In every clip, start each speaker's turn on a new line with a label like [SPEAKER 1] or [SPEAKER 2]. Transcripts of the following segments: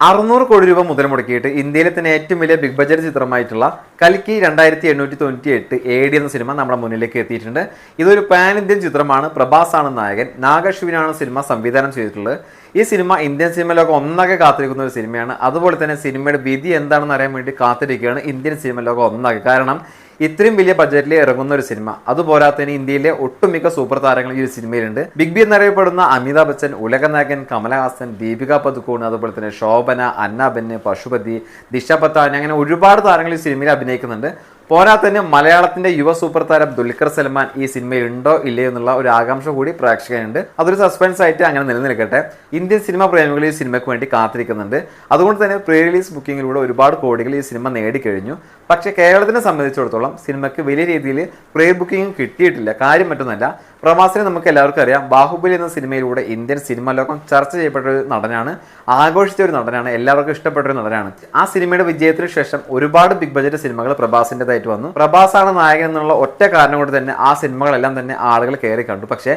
[SPEAKER 1] അറുന്നൂറ് കോടി രൂപ മുതൽ മുടക്കിയിട്ട് ഇന്ത്യയിലെ തന്നെ ഏറ്റവും വലിയ ബിഗ് ബജറ്റ് ചിത്രമായിട്ടുള്ള കൽക്കി രണ്ടായിരത്തി എണ്ണൂറ്റി തൊണ്ണൂറ്റി എട്ട് എ ഡി എന്ന സിനിമ നമ്മുടെ മുന്നിലേക്ക് എത്തിയിട്ടുണ്ട്. ഇതൊരു പാൻ ഇന്ത്യൻ ചിത്രമാണ്. പ്രഭാസ് ആണ് നായകൻ. നാഗശ്വിനാണ് സിനിമ സംവിധാനം ചെയ്തിട്ടുള്ളത്. ഈ സിനിമ ഇന്ത്യൻ സിനിമ ലോകം ഒന്നാകെ കാത്തിരിക്കുന്ന ഒരു സിനിമയാണ് അതുപോലെ തന്നെ സിനിമയുടെ വിധി എന്താണെന്ന് അറിയാൻ വേണ്ടി കാത്തിരിക്കുകയാണ് ഇന്ത്യൻ സിനിമ ലോകം ഒന്നാകെ. കാരണം ഇത്രയും വലിയ ബഡ്ജറ്റിൽ ഇറങ്ങുന്ന ഒരു സിനിമ അതുപോരാത്തതിന് ഇന്ത്യയിലെ ഒട്ടുമിക്ക സൂപ്പർ താരങ്ങൾ ഈ ഒരു സിനിമയിലുണ്ട് ബിഗ് ബി എന്നറിയപ്പെടുന്ന അമിതാഭ് ബച്ചൻ ഉലകനായകൻ കമലഹാസൻ ദീപിക പതുക്കോൺ അതുപോലെ തന്നെ ശോഭന അന്ന ബെന്ന് പശുപതി ദിശ പത്താനി അങ്ങനെ ഒരുപാട് താരങ്ങൾ ഈ സിനിമയിൽ അഭിനയിക്കുന്നുണ്ട്. പോരാത്തന്നെ മലയാളത്തിന്റെ യുവ സൂപ്പർ താരം ദുൽഖർ സൽമാൻ ഈ സിനിമയിൽ ഉണ്ടോ ഇല്ലയോ എന്നുള്ള ഒരു ആകാംക്ഷ കൂടി പ്രേക്ഷകനുണ്ട്. അതൊരു സസ്പെൻസ് ആയിട്ട് അങ്ങനെ നിലനിൽക്കട്ടെ. ഇന്ത്യൻ സിനിമ പ്രേമികൾ ഈ സിനിമയ്ക്ക് വേണ്ടി കാത്തിരിക്കുന്നുണ്ട്. അതുകൊണ്ട് തന്നെ പ്രീ റിലീസ് ബുക്കിങ്ങിലൂടെ ഒരുപാട് കോടികൾ ഈ സിനിമ നേടിക്കഴിഞ്ഞു. പക്ഷേ കേരളത്തിനെ സംബന്ധിച്ചിടത്തോളം സിനിമയ്ക്ക് വലിയ രീതിയിൽ പ്രീ ബുക്കിംഗ് കിട്ടിയിട്ടില്ല. കാര്യം മറ്റൊന്നല്ല പ്രവാസിനെ നമുക്ക് എല്ലാവർക്കും അറിയാം. ബാഹുബലി എന്ന സിനിമയിലൂടെ ഇന്ത്യൻ സിനിമാ ലോകം ചർച്ച ചെയ്യപ്പെട്ട ഒരു നടനാണ്. ആഘോഷിച്ച ഒരു നടനാണ്. എല്ലാവർക്കും ഇഷ്ടപ്പെട്ട ഒരു നടനാണ്. ആ സിനിമയുടെ വിജയത്തിന് ശേഷം ഒരുപാട് ബിഗ് ബജറ്റ് സിനിമകൾ പ്രഭാസിന്റെതായിട്ട് വന്നു. പ്രഭാസാണ് നായകൻ എന്നുള്ള ഒറ്റ കാരണം കൊണ്ട് തന്നെ ആ സിനിമകളെല്ലാം തന്നെ ആളുകൾ കയറി കണ്ടു. പക്ഷേ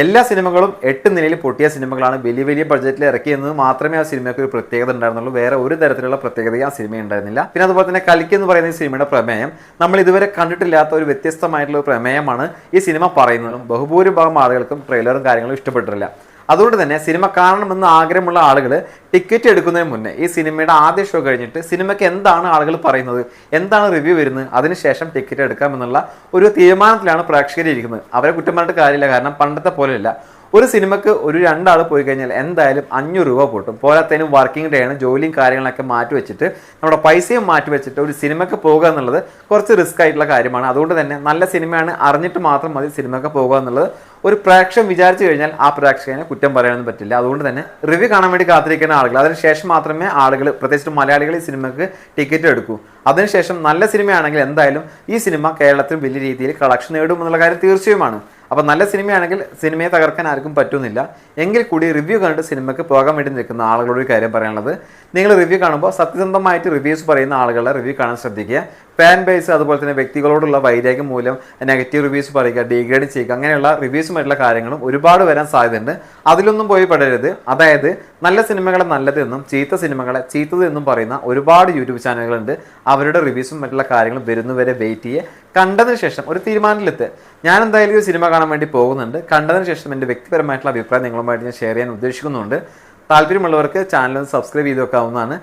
[SPEAKER 1] എല്ലാ സിനിമകളും എട്ട് നിലയിൽ പൊട്ടിയ സിനിമകളാണ്. വലിയ വലിയ ബഡ്ജറ്റിൽ ഇറക്കിയെന്നത് മാത്രമേ ആ സിനിമയ്ക്ക് ഒരു പ്രത്യേകത ഉണ്ടായിരുന്നുള്ളൂ. വേറെ ഒരു തരത്തിലുള്ള പ്രത്യേകത ആ സിനിമ ഉണ്ടായിരുന്നില്ല. പിന്നെ അതുപോലെ തന്നെ കലിക്ക് എന്ന് പറയുന്ന ഈ സിനിമയുടെ പ്രമേയം നമ്മൾ ഇതുവരെ കണ്ടിട്ടില്ലാത്ത ഒരു വ്യത്യസ്തമായിട്ടുള്ള പ്രമേയമാണ് ഈ സിനിമ പറയുന്നതും ബഹുഭൂരിഭാഗം ആളുകൾക്കും ട്രെയിലറും കാര്യങ്ങളും ഇഷ്ടപ്പെട്ടിട്ടില്ല. അതുകൊണ്ട് തന്നെ സിനിമ കാണണമെന്ന് ആഗ്രഹമുള്ള ആളുകൾ ടിക്കറ്റ് എടുക്കുന്നതിന് മുന്നേ ഈ സിനിമയുടെ ആദ്യ ഷോ കഴിഞ്ഞിട്ട് സിനിമയ്ക്ക് എന്താണ് ആളുകൾ പറയുന്നത്? എന്താണ് റിവ്യൂ വരുന്നത്? അതിനുശേഷം ടിക്കറ്റ് എടുക്കാമെന്നുള്ള ഒരു തീരുമാനത്തിലാണ് പ്രേക്ഷകരിയിരിക്കുന്നത് അവരെ കുറ്റം പറഞ്ഞിട്ട് കാര്യമില്ല. കാരണം പണ്ടത്തെ പോലെയല്ല. ഒരു സിനിമക്ക് ഒരു രണ്ടാൾ പോയി കഴിഞ്ഞാൽ എന്തായാലും അഞ്ഞൂറ് രൂപ പൊട്ടും. പോരാത്തതിനും വർക്കിംഗ് ഡേ ആണ് ജോലിയും കാര്യങ്ങളൊക്കെ മാറ്റി വെച്ചിട്ട് നമ്മുടെ പൈസയും മാറ്റി വെച്ചിട്ട് ഒരു സിനിമയ്ക്ക് പോകുക എന്നുള്ളത് കുറച്ച് റിസ്ക് ആയിട്ടുള്ള കാര്യമാണ്. അതുകൊണ്ട് തന്നെ നല്ല സിനിമയാണ് അറിഞ്ഞിട്ട് മാത്രം മതി സിനിമയ്ക്ക് പോകുക എന്നുള്ളത്. ഒരു പ്രേക്ഷകൻ വിചാരിച്ചു കഴിഞ്ഞാൽ ആ പ്രേക്ഷകനെ കുറ്റം പറയാനൊന്നും പറ്റില്ല. അതുകൊണ്ട് തന്നെ റിവ്യൂ കാണാൻ വേണ്ടി കാത്തിരിക്കുന്ന ആളുകൾ അതിനുശേഷം മാത്രമേ ആളുകൾ പ്രത്യേകിച്ച് മലയാളികൾ ഈ സിനിമയ്ക്ക് ടിക്കറ്റ് എടുക്കൂ. അതിനുശേഷം നല്ല സിനിമയാണെങ്കിൽ എന്തായാലും ഈ സിനിമ കേരളത്തിൽ വലിയ രീതിയിൽ കളക്ഷൻ നേടും എന്നുള്ള കാര്യം തീർച്ചയുമാണ്. അപ്പോൾ നല്ല സിനിമയാണെങ്കിൽ സിനിമയെ തകർക്കാൻ ആർക്കും പറ്റുന്നില്ല. എങ്കിൽ കൂടി റിവ്യൂ കണ്ടിട്ട് സിനിമയ്ക്ക് പോകാൻ വേണ്ടി നിൽക്കുന്ന ആളുകളോട് ഒരു കാര്യം പറയാനുള്ളത്. നിങ്ങൾ റിവ്യൂ കാണുമ്പോൾ സത്യസന്ധമായിട്ട് റിവ്യൂസ് പറയുന്ന ആളുകളെ റിവ്യൂ കാണാൻ ശ്രദ്ധിക്കുക. ഫാൻ ബേസ് അതുപോലെ തന്നെ വ്യക്തികളോടുള്ള വൈരാഗ്യം മൂലം നെഗറ്റീവ് റിവ്യൂസ് പറയുക ഡീഗ്രേഡ് ചെയ്യുക അങ്ങനെയുള്ള റിവ്യൂസുമായിട്ടുള്ള കാര്യങ്ങളും ഒരുപാട് വരാൻ സാധ്യതയുണ്ട്. അതിലൊന്നും പോയി പെടരുത്. അതായത് നല്ല സിനിമകളെ നല്ലതെന്നും ചീത്ത സിനിമകളെ ചീത്തതെന്നും പറയുന്ന ഒരുപാട് യൂട്യൂബ് ചാനലുകളുണ്ട്. അവരുടെ റിവ്യൂസും മറ്റുള്ള കാര്യങ്ങളും വരുന്നവരെ വെയിറ്റ് ചെയ്യുക. കണ്ടതിന് ശേഷം ഒരു തീരുമാനത്തിലെത്തുക ഞാൻ എന്തായാലും ഈ സിനിമ കാണാൻ വേണ്ടി പോകുന്നുണ്ട്. കണ്ടതിന് ശേഷം എന്റെ വ്യക്തിപരമായിട്ടുള്ള അഭിപ്രായം നിങ്ങളുമായിട്ട് ഞാൻ ഷെയർ ചെയ്യാൻ ഉദ്ദേശിക്കുന്നുണ്ട്. താല്പര്യമുള്ളവർക്ക് ചാനൽ സബ്സ്ക്രൈബ് ചെയ്ത് വെക്കാവുന്നതാണ്.